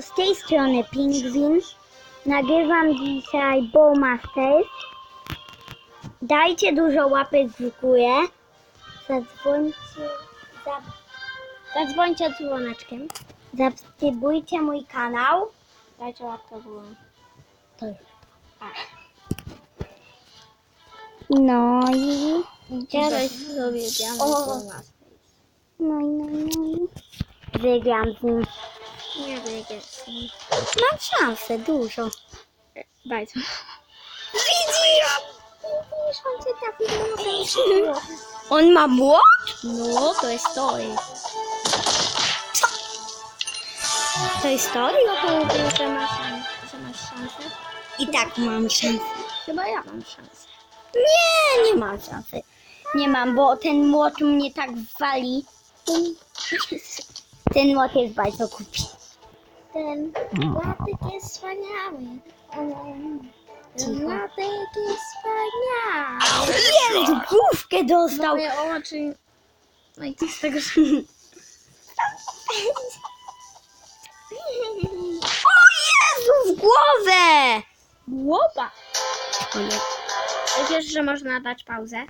Z tej strony Pingwin. Nagrywam dzisiaj Bowmasters. Dajcie dużo łapek w górę. Zadzwońcie, za, zadzwońcie dzwoneczkiem. Subskrybujcie mój kanał. Dajcie łapkę w górę. To już. No i Teraz sobie O. no i no i no i wygram z nim. Nie wyjdziesz. Mam szansę, dużo. Co. Widzisz? Widzisz, on cię młodym On ma młot? No, to jest to. Jest. To jest historia? No to mówię, że masz, że masz szansę. I tak mam szansę. Chyba ja mam szansę. Nie, nie mam szansy. Nie mam, bo ten młot mnie tak wali. Ten młot jest bardzo głupi. Ten łatek jest wspaniały. Łatek jest wspaniały. Jezu, główkę dostał. Moje oczy. No i co z tego, że... O Jezu, w głowę! Nie. Wiesz, że można dać pauzę?